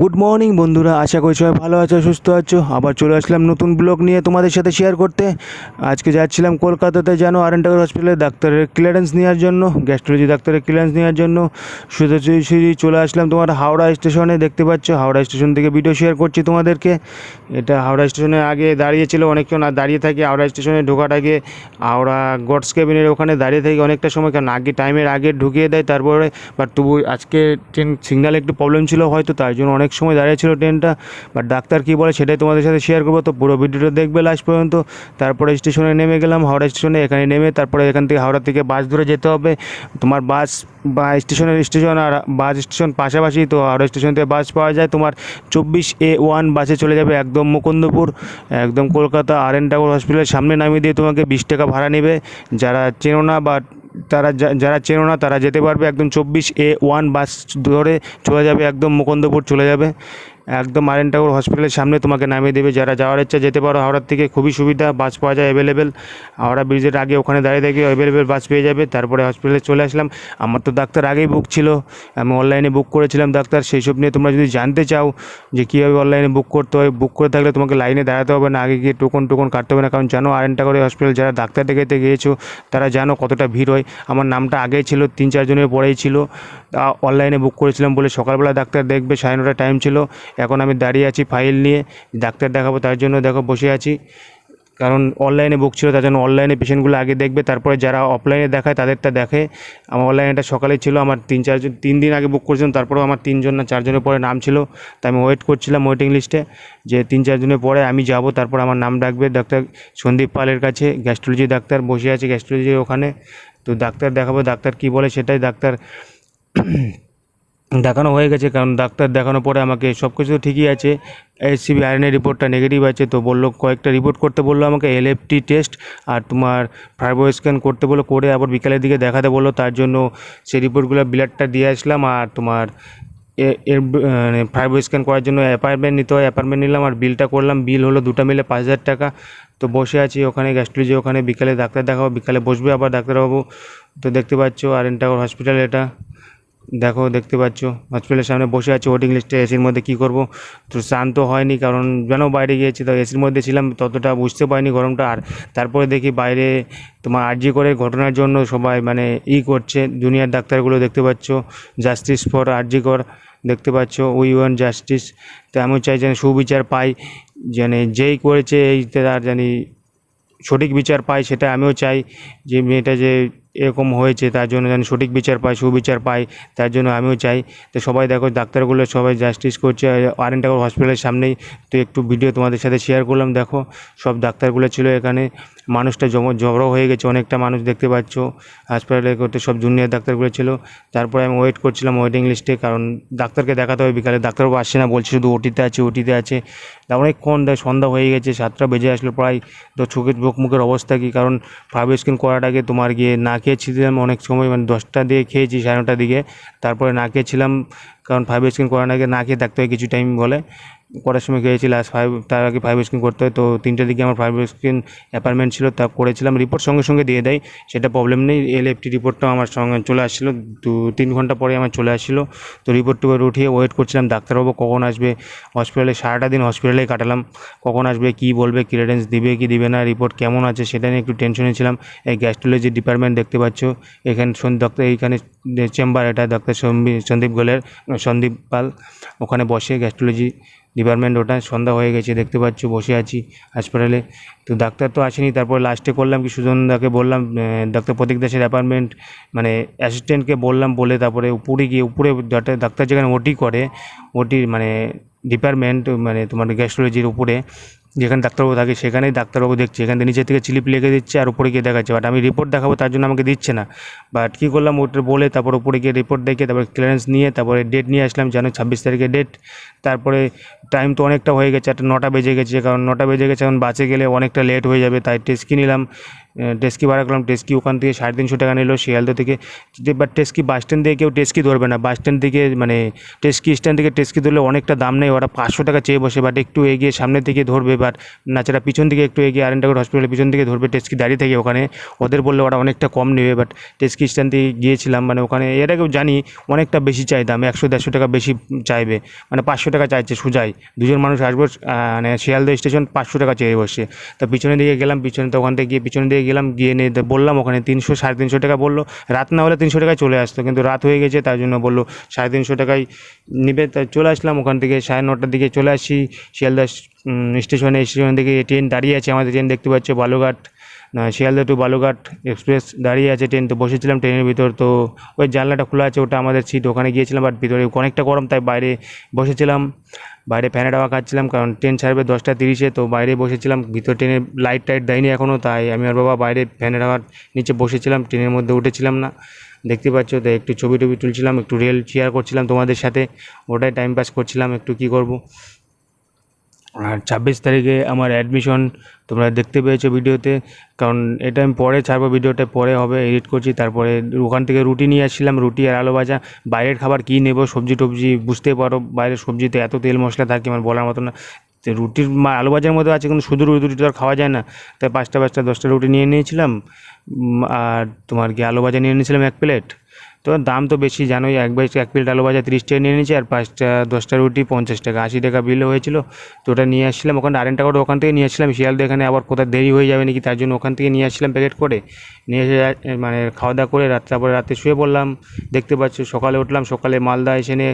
Good morning বন্ধুরা, আশা করি সবাই ভালো আছো, সুস্থ আছো। আবার চলে আসলাম নতুন ব্লগ নিয়ে তোমাদের সাথে শেয়ার করতে। আজকে যাচ্ছিলাম কলকাতাতে, জানো আরেন্টাগর হসপিটালে ডাক্তারের ক্লিয়ারেন্স নেওয়ার জন্য গ্যাস্ট্রোলজি ডাক্তারের ক্লিয়ারেন্স নেওয়ার জন্য। সোজাসুজি চলে আসলাম তোমার হাওড়া স্টেশনে দেখতে পাচ্ছ, হাওড়া স্টেশন থেকে ভিডিও শেয়ার করছি তোমাদেরকে। এটা হাওড়া স্টেশনে আগে দাঁড়িয়েছিল অনেকক্ষণ দাঁড়িয়ে থাকি হাওড়া স্টেশনে ঢোকার আগে হাওড়া গডস কেবিনের ওখানে দাঁড়িয়ে থাকি অনেকটা সময়, কারণ আগে টাইমের আগে ঢুকিয়ে দেয়, তারপরে বাট তবু আজকে ট্রেন সিগনালে একটু প্রবলেম ছিল হয়তো, তাই জন্য অনেক সময় দাঁড়িয়ে ছিল ট্রেনটা বাট ডাক্তার কী বলে সেটাই তোমাদের সাথে শেয়ার করব। তো পুরো ভিডিওটা দেখবে লাস্ট পর্যন্ত। তারপরে স্টেশনে নেমে গেলাম, হাওড়া স্টেশনে এখানে নেমে তারপরে এখান থেকে হাওড়া থেকে বাস ধরে যেতে হবে। তোমার বাস বা স্টেশনের স্টেশন আর বাস স্টেশন পাশাপাশি তো হাওড়া স্টেশন থেকে বাস পাওয়া যায়। তোমার চব্বিশ এ ওয়ান বাসে চলে যাবে একদম মুকুন্দপুর, একদম কলকাতা আর এন টাগর হসপিটালের সামনে নামিয়ে দিয়ে তোমাকে বিশ টাকা ভাড়া নেবে। যারা চেনো না বা তারা যারা চেনো না, তারা যেতে পারবে। একদম চব্বিশ এ ওয়ান বাস ধরে চলে যাবে, একদম মুকুন্দপুর চলে যাবে। একদম আর এন হসপিটালের সামনে তোমাকে নামিয়ে দেবে। যারা যাওয়ার ইচ্ছা যেতে পারো, হাওড়ার থেকে খুবই সুবিধা বাস পাওয়া যায় অ্যাভেলেবেল হাওড়া ব্রিজের আগে ওখানে দাঁড়িয়ে থেকে অ্যাভেলেবেল বাস পেয়ে যাবে। তারপরে হসপিটালে চলে আসলাম। আমার তো ডাক্তার আগেই বুক ছিল। আমি অনলাইনে বুক করেছিলাম ডাক্তার। সেই সব নিয়ে তোমরা যদি জানতে চাও যে কীভাবে অনলাইনে বুক করতে হয় বুক করে থাকলে তোমাকে লাইনে দাঁড়াতে হবে না। আগে গিয়ে টোকন টোকন কাটতে হবে না। কারণ জানো আর এন হসপিটাল যারা ডাক্তার দেখাতে গিয়েছো, তারা জানো কতটা ভিড় হয়। আমার নামটা আগেই ছিল, তিন চারজনের পরেই ছিল। অনলাইনে বুক করেছিলাম বলে সকালবেলা ডাক্তার দেখবে, সাড়ে নটার টাইম ছিল। এখন আমি দাঁড়িয়ে আছি ফাইল নিয়ে, ডাক্তার দেখাবো, তার জন্য দেখো বসে আছি। কারণ অনলাইনে বুক ছিল, তার জন্য অনলাইনে পেশেন্টগুলো আগে দেখবে, তারপরে যারা অফলাইনে দেখায়, তাদেরটা দেখে। আমার অনলাইনেটা সকালেই ছিল, আমার তিন চারজন তিন দিন আগে বুক করেছিলাম, তারপরেও আমার তিনজন না চারজনের পরে নাম ছিল। তাই আমি ওয়েট করছিলাম ওয়েটিং লিস্টে যে তিন চারজনের পরে আমি যাব, তারপর আমার নাম ডাকবে ডাক্তার সন্দীপ পালের কাছে গ্যাস্ট্রোলজি ডাক্তার বসে আছে গ্যাস্ট্রোলজির ওখানে। তো ডাক্তার দেখাবো, ডাক্তার কী বলে সেটাই, ডাক্তার দেখানো হয়ে গেছে, কারণ ডাক্তার দেখানোর পরে আমাকে সব কিছু তো ঠিকই আছে। এসসিবি আয়রনের রিপোর্টটা নেগেটিভ আছে, তো বলল, কয়েকটা রিপোর্ট করতে বলল আমাকে এলএফটি টেস্ট আর তোমার ফাইব্রো স্ক্যান করতে বলল, করে আবার বিকালের দিকে দেখাতে বলল, তার জন্য সেই রিপোর্টগুলো ব্লাডটা দিয়ে আসলাম আর তোমার এর মানে ফাইব্রো স্ক্যান করার জন্য অ্যাপয়েন্টমেন্ট নিতে হয় অ্যাপয়েন্টমেন্ট নিলাম আর বিলটা করলাম বিল হলো দুটো মিলে পাঁচ হাজার টাকা। তো বসে আছি ওখানে গ্যাস্ট্রোলজি ওখানে, বিকালে ডাক্তার দেখাবো, বিকালে বসবে আবার ডাক্তারবাবু। তো দেখতে পাচ্ছ আর এন টাগর হসপিটাল এটা। দেখো, দেখতে পাচ্ছ। হসপিটালের সামনে বসে আছি ওয়েটিং লিস্টে এসির মধ্যে কী করব? তো স্নান তো হয়নি, কারণ যেন বাইরে গিয়েছি, তো এসির মধ্যে ছিলাম, ততটা বুঝতে পারিনি গরমটা। আর তারপরে দেখি বাইরে তোমার আর্জি করে ঘটনার জন্য সবাই মানে ই করছে জুনিয়র ডাক্তারগুলো দেখতে পাচ্ছ। জাস্টিস ফর আর্জি কর, দেখতে পাচ্ছ উই ওয়ান জাস্টিস তো আমি চাই যেন সুবিচার পাই জানে যেই করেছে, এই তার জানি সঠিক বিচার পাই সেটা আমিও চাই। যে মেয়েটা যে এরকম হয়েছে, তার জন্য যেন সঠিক বিচার পায়, সুবিচার পায়, তার জন্য আমিও চাই। তো সবাই দেখো, ডাক্তারগুলো সবাই জাস্টিস করছে, আর এন হসপিটালের সামনেই। তো একটু ভিডিও তোমাদের সাথে শেয়ার করলাম, দেখো, সব ডাক্তারগুলো ছিল এখানে। মানুষটা জম, জড়ো হয়ে গেছে, অনেকটা মানুষ দেখতে পাচ্ছ। হাসপাতালে করতে সব জুনিয়র ডাক্তারগুলো ছিল। তারপরে আমি ওয়েট করছিলাম ওয়েটিং লিস্টে কারণ ডাক্তারকে দেখাতে হবে, বিকালে ডাক্তারবাবু আসছে না, বলছে শুধু ওটিতে আছে ওটিতে আছে। অনেকক্ষণ দেয় সন্ধ্যা হয়ে গেছে, সাতটা বেজে আসলো প্রায়। তো চোখের চোখ মুখের অবস্থা কী? কারণ ফাইভ স্ক্রিন আগে তোমার গিয়ে না খেয়েছিলাম অনেক সময় মানে দশটা দিয়ে খেয়েছি, সাড়ে নটার দিকে। তারপরে না খেয়েছিলাম, কারণ ফাইভ স্ক্রিন করার আগে না খেয়ে থাকতে হয়, কিছু টাইম বলে। করার সময় খেয়েছি লাস্ট ফাইভ তার আগে ফাইভ স্ক্রিন করতে হয়, তো তিনটের দিকে আমার ফাইভ স্ক্রিন অ্যাপার্টমেন্ট ছিল, তা করেছিলাম। রিপোর্ট সঙ্গে সঙ্গে দিয়ে দেয়, সেটা প্রবলেম নেই। এলএফটি রিপোর্টটাও আমার সঙ্গে চলে আসছিল, দু, তিন ঘণ্টা পরে আমার চলে আসছিল। তো রিপোর্ট উঠিয়ে ওয়েট করছিলাম, ডাক্তারবাবু কখন আসবে? হসপিটালে সারাটা দিন হসপিটালেই কাটালাম। কখন আসবে, কী বলবে ক্লিয়ারেন্স দিবে, কি দিবে না রিপোর্ট কেমন আছে সেটা নিয়ে একটু টেনশনে ছিলাম। এই গ্যাস্ট্রোলজি ডিপার্টমেন্ট দেখতে পাচ্ছ, এখানে ডক্টর এইখানে চেম্বার এটা ডক্টর সন্দীপ গোলের, সন্দীপ পাল। ওখানে বসে গ্যাস্ট্রোলজি ডিপার্টমেন্ট ওটা সন্ধ্যা হয়ে গেছে, দেখতে পাচ্ছ, বসে আছি হাসপাতালে। তো ডাক্তার তো আসেনি, তারপর লাস্টে করলাম কি সুজনদাকে বললাম ডাক্তার প্রতীক দাসের অ্যাপার্টমেন্ট মানে অ্যাসিস্ট্যান্টকে বললাম বলে তারপরে উপরে গিয়ে, উপরে ডাক্তার যেখানে ওটি করে, ওটির মানে ডিপার্টমেন্ট মানে তোমার গ্যাস্ট্রোলজির উপরে যেখানে ডাক্তারবাবু থাকে সেখানেই ডাক্তারবাবু দেখছে। এখান থেকে নিচে থেকে স্লিপ লিখে দিচ্ছে আর উপরে গিয়ে দেখাচ্ছে। বাট আমি রিপোর্ট দেখাবো, তার জন্য আমাকে দিচ্ছে না। বাট কী করলাম ওটা বলে তারপর উপরে গিয়ে রিপোর্ট দেখে তারপরে ক্লিয়ারেন্স নিয়ে তারপরে ডেট নিয়ে আসলাম জানো ছাব্বিশ তারিখে ডেট তারপরে টাইম তো অনেকটা হয়ে গেছে, একটা নটা বেজে গেছে। কারণ নটা বেজে গেছে, এখন বাসে গেলে অনেকটা লেট হয়ে যাবে, তাই টেস্ট নিলাম। টেস্কি ভাড়া করলাম ডেস্কি ওখান থেকে সাড়ে তিনশো টাকা নিল, শিয়ালদা থেকে। এবার টেস্কি বাস স্ট্যান্ড থেকে কেউ টেস্কি ধরবে না। বাস স্ট্যান্ড থেকে মানে টেস্কি স্ট্যান্ড থেকে টেস্কি ধরলে অনেকটা দাম নেই, ওরা পাঁচশো টাকা চেয়ে বসে বাট একটু এগিয়ে সামনে থেকে ধরবে বাট নাচারা পিছন থেকে একটু এগিয়ে আরেন্টাগর হসপিটালের পিছন থেকে ধরবে টেস্কি দাঁড়িয়ে থেকে ওখানে। ওদের বললে ওরা অনেকটা কম নেবে বাট টেস্কি স্ট্যান্ড থেকে গিয়েছিলাম মানে ওখানে আগেও জানি অনেকটা বেশি চাই দাম, একশো দেড়শো টাকা বেশি চাইবে মানে পাঁচশো টাকা চাইছে সোজাই। দুজন মানুষ আসব মানে শিয়ালদা স্টেশন পাঁচশো টাকা চেয়ে বসে। তা পিছনের দিকে গেলাম, পিছনে তো ওখান থেকে গিয়ে পিছনের দিকে গেলাম গিয়ে নিয়ে বললাম ওখানে তিনশো সাড়ে তিনশো টাকা বলল। রাত না হলে তিনশো টাকায় চলে আসতো কিন্তু রাত হয়ে গেছে তার জন্য বলল সাড়ে তিনশো টাকায় নেবে। তাই চলে আসলাম ওখান থেকে সাড়ে নটার দিকে চলে আসি শিয়ালদা উম, স্টেশনে স্টেশন থেকে ট্রেন দাঁড়িয়ে আছে। আমাদের ট্রেন দেখতে পাচ্ছ বালুঘাট শিয়ালদা টু বালুঘাট এক্সপ্রেস দাঁড়িয়ে আছে ট্রেন তো বসেছিলাম ট্রেনের ভিতর। তো ওই জানলাটা খোলা আছে, ওটা আমাদের সিট ওখানে গিয়েছিলাম বাট ভিতরে অনেকটা গরম, তাই বাইরে বসেছিলাম। বাইরে ফ্যানের হাওয়া খাচ্ছিলাম, কারণ ট্রেন ছাড়বে দশটা তিরিশে। তো বাইরে বসেছিলাম, ভিতর ট্রেনে লাইট টাইট দেয়নি এখনও তাই আমি আর বাবা বাইরে ফ্যানের হাওয়ার নিচে বসেছিলাম ট্রেনের মধ্যে উঠেছিলাম না। দেখতে পাচ্ছ, তো একটু ছবি টবি তুলছিলাম, একটু রেল শেয়ার করছিলাম তোমাদের সাথে। ওটাই টাইম পাস করছিলাম, একটু কী করব? আর ছাব্বিশ তারিখে আমার অ্যাডমিশন তোমরা দেখতে পেয়েছ ভিডিওতে। কারণ এটা আমি পরে ছাড়বো, ভিডিওটা পরে হবে এডিট করছি, তারপরে ওখান থেকে রুটি নিয়ে আসছিলাম, রুটি আর আলু ভাজা। বাইরের খাবার কী নেব, সবজি টবজি বুঝতে পারো, বাইরের সবজিতে এত তেল মশলা থাকে আমার বলার মতো না। রুটির আলু ভাজার মধ্যে আছে, কিন্তু শুধু রুটি তো আর খাওয়া যায় না। তাই পাঁচটা পাঁচটা, দশটা রুটি নিয়ে নিয়েছিলাম। আর তোমার কি আলু ভাজা নিয়ে নিয়েছিলাম এক প্লেট তো দাম তো বেশি, জানোই এক বাইশ এক প্লেট আলু ভাজা তিরিশ টাকা নিয়ে নিয়েছি আর পাঁচটা দশটা রুটি পঞ্চাশ টাকা, আশি টাকা বিল হয়েছিল। তো ওটা নিয়ে আসছিলাম, ওখানে আরেকটা করে ওখান থেকে নিয়ে আসছিলাম, শিয়ালদা এখানে আবার কোথাও দেরি হয়ে যাবে নাকি তার জন্য ওখান থেকে নিয়ে আসছিলাম প্যাকেট করে। নিয়ে এসে মানে খাওয়া দাওয়া করে রাত, তারপরে রাতে শুয়ে পড়লাম। দেখতে পাচ্ছ, সকালে উঠলাম, সকালে মালদা এসে নিয়ে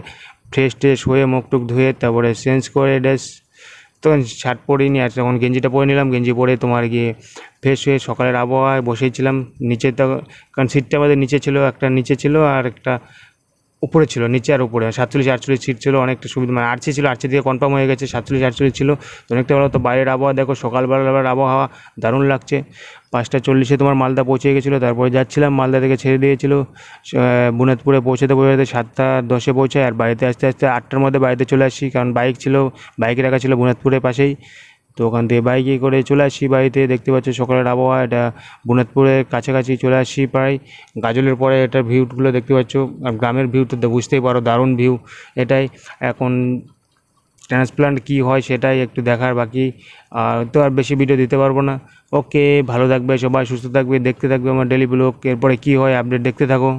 ফ্রেশ ট্রেশ হয়ে মুখ টুক ধুয়ে, তারপরে চেঞ্জ করে ড্রেস তখন শার্ট পরিনি, আর তখন গেঞ্জিটা পরে নিলাম, গেঞ্জি পরে তোমার গিয়ে ফ্রেশ হয়ে সকালের আবহাওয়ায় বসেছিলাম, নিচে তো, কারণ সিটটা আমাদের নিচে ছিল, একটা নিচে ছিল আর একটা উপরে ছিল, নিচে আর উপরে। সাতচল্লিশ, আটচল্লিশ সিট ছিল, অনেকটা সুবিধা মানে আটচি ছিল আটচি দিয়ে কনফার্ম হয়ে গেছে, সাতচল্লিশ, আটচল্লিশ ছিল। অনেকটা ভালো তো বাইরের আবহাওয়া, দেখো সকালবেলার আবহাওয়া দারুণ লাগছে। পাঁচটা চল্লিশে তোমার মালদা পৌঁছে গেছিল, তারপরে যাচ্ছিলাম, মালদা থেকে ছেড়ে দিয়েছিলো। বুনাদপুরে পৌঁছাতে পৌঁছাতে সাতটা দশে পৌঁছায়, আর বাড়িতে আসতে আসতে আটটার মধ্যে বাড়িতে চলে আসি কারণ বাইক ছিল, বাইক রাখা ছিল বুনাদপুরের পাশেই। তো ওখান থেকে বাইকে করে চলে আসি। বাড়িতে দেখতে পাচ্ছ সকালের আবহাওয়া, এটা বুনাদপুরের কাছাকাছি চলে আসি প্রায়। গাজলের পরে এটার ভিউগুলো দেখতে পাচ্ছ। আর গ্রামের ভিউ তো বুঝতেই পারো, দারুণ ভিউ এটাই। এখন ট্রান্সপ্লান্ট কী হয় সেটাই একটু দেখার বাকি। আর তো আর বেশি ভিডিও দিতে পারব না। ওকে ভালো থাকবে সবাই, সুস্থ থাকবে, দেখতে থাকবে আমার ডেলি ব্লগ এরপরে কী হয় আপডেট দেখতে থাকো।